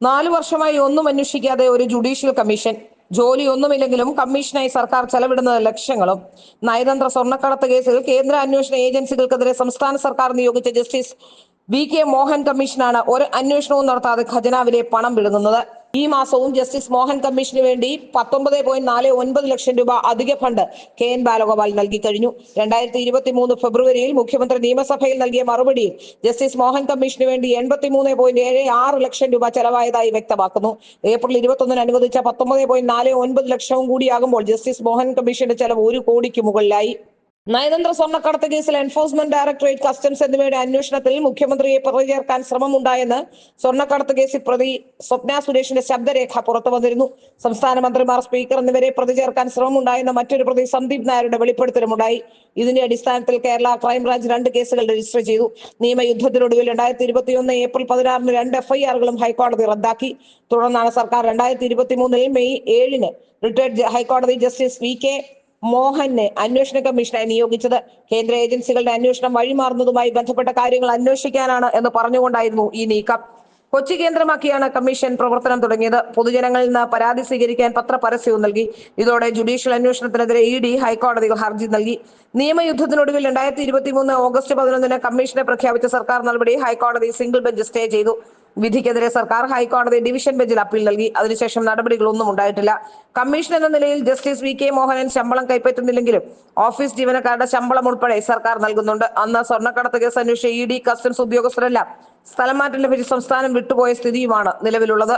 നാലു വർഷമായി ഒന്നും അന്വേഷിക്കാതെ ഒരു ജുഡീഷ്യൽ കമ്മീഷൻ ജോലി ഒന്നുമില്ലെങ്കിലും കമ്മീഷനായി സർക്കാർ ചെലവിടുന്നത് ലക്ഷ്യങ്ങളും നയതന്ത്ര സ്വർണക്കടത്ത് കേസിൽ കേന്ദ്ര അന്വേഷണ ഏജൻസികൾക്കെതിരെ സംസ്ഥാന സർക്കാർ നിയോഗിച്ച ജസ്റ്റിസ് വി കെ മോഹൻ കമ്മീഷനാണ് ഒരു അന്വേഷണവും നടത്താതെ ഖജനാവിലെ പണം വിഴുങ്ങുന്നത്. ഈ മാസവും ജസ്റ്റിസ് മോഹൻ കമ്മീഷന് വേണ്ടി പത്തൊമ്പത് പോയിന്റ് നാല് ഒൻപത് ലക്ഷം രൂപ അധിക ഫണ്ട് കെ എൻ ബാലഗോപാൽ നൽകി കഴിഞ്ഞു. രണ്ടായിരത്തി ഇരുപത്തി മൂന്ന് ഫെബ്രുവരിയിൽ മുഖ്യമന്ത്രി നിയമസഭയിൽ നൽകിയ മറുപടിയിൽ ജസ്റ്റിസ് മോഹൻ കമ്മീഷന് വേണ്ടി എൺപത്തി മൂന്ന് പോയിന്റ് ഏഴ് ആറ് ലക്ഷം രൂപ ചെലവായതായി വ്യക്തമാക്കുന്നു. ഏപ്രിൽ ഇരുപത്തൊന്നിന് അനുവദിച്ച പത്തൊമ്പത് പോയിന്റ് നാല് ഒൻപത് ലക്ഷവും കൂടിയാകുമ്പോൾ ജസ്റ്റിസ് മോഹൻ കമ്മീഷന്റെ ചെലവ് ഒരു കോടിക്ക് മുകളിലായി. നയതന്ത്ര സ്വർണക്കടത്ത് കേസിൽ എൻഫോഴ്സ്മെന്റ് ഡയറക്ടറേറ്റ് കസ്റ്റംസ് എന്നിവയുടെ അന്വേഷണത്തിൽ മുഖ്യമന്ത്രിയെ പ്രതി ചേർക്കാൻ ശ്രമമുണ്ടായെന്ന് സ്വർണക്കടത്ത് കേസിൽ പ്രതി സ്വപ്ന സുരേഷിന്റെ ശബ്ദരേഖ പുറത്തു വന്നിരുന്നു. സംസ്ഥാന മന്ത്രിമാർ സ്പീക്കർ എന്നിവരെ പ്രതി ചേർക്കാൻ ശ്രമമുണ്ടായെന്ന മറ്റൊരു പ്രതി സന്ദീപ് നായരുടെ വെളിപ്പെടുത്തലുമുണ്ടായി. ഇതിന്റെ അടിസ്ഥാനത്തിൽ കേരള ക്രൈംബ്രാഞ്ച് രണ്ട് കേസുകൾ രജിസ്റ്റർ ചെയ്തു. നിയമയുദ്ധത്തിനൊടുവിൽ രണ്ടായിരത്തി ഇരുപത്തിയൊന്ന് ഏപ്രിൽ പതിനാറിന് രണ്ട് എഫ്ഐആറുകളും ഹൈക്കോടതി റദ്ദാക്കി. തുടർന്നാണ് സർക്കാർ രണ്ടായിരത്തി ഇരുപത്തി മൂന്നിൽ മെയ് ഏഴിന് റിട്ടയർഡ് ഹൈക്കോടതി ജസ്റ്റിസ് വി കെ മോഹനെ അന്വേഷണ കമ്മീഷനായി നിയോഗിച്ചത്. കേന്ദ്ര ഏജൻസികളുടെ അന്വേഷണം വഴിമാറുന്നതുമായി ബന്ധപ്പെട്ട കാര്യങ്ങൾ അന്വേഷിക്കാനാണ് എന്ന് പറഞ്ഞുകൊണ്ടായിരുന്നു ഈ നീക്കം. കൊച്ചി കേന്ദ്രമാക്കിയാണ് കമ്മീഷൻ പ്രവർത്തനം തുടങ്ങിയത്. പൊതുജനങ്ങളിൽ നിന്ന് പരാതി സ്വീകരിക്കാൻ പത്രപരസ്യവും നൽകി. ഇതോടെ ജുഡീഷ്യൽ അന്വേഷണത്തിനെതിരെ ഇ ഡി ഹൈക്കോടതിയിൽ ഹർജി നൽകി. നിയമയുദ്ധത്തിനൊടുവിൽ രണ്ടായിരത്തി ഇരുപത്തി മൂന്ന് ഓഗസ്റ്റ് പതിനൊന്നിന് കമ്മീഷനെ പ്രഖ്യാപിച്ച സർക്കാർ നടപടി ഹൈക്കോടതി സിംഗിൾ ബെഞ്ച് സ്റ്റേ ചെയ്തു. വിധിക്കെതിരെ സർക്കാർ ഹൈക്കോടതി ഡിവിഷൻ ബെഞ്ചിൽ അപ്പീൽ നൽകി. അതിനുശേഷം നടപടികളൊന്നും ഉണ്ടായിട്ടില്ല. കമ്മീഷൻ എന്ന നിലയിൽ ജസ്റ്റിസ് വി കെ മോഹനൻ ശമ്പളം കൈപ്പറ്റുന്നില്ലെങ്കിലും ഓഫീസ് ജീവനക്കാരുടെ ശമ്പളം ഉൾപ്പെടെ സർക്കാർ നൽകുന്നുണ്ട്. അന്ന് സ്വർണക്കടത്ത് കേസ് അന്വേഷിച്ച ഇ ഡി കസ്റ്റംസ് ഉദ്യോഗസ്ഥരെല്ലാം സ്ഥലം മാറ്റം ലഭിച്ച് സംസ്ഥാനം വിട്ടുപോയ സ്ഥിതിയുമാണ് നിലവിലുള്ളത്.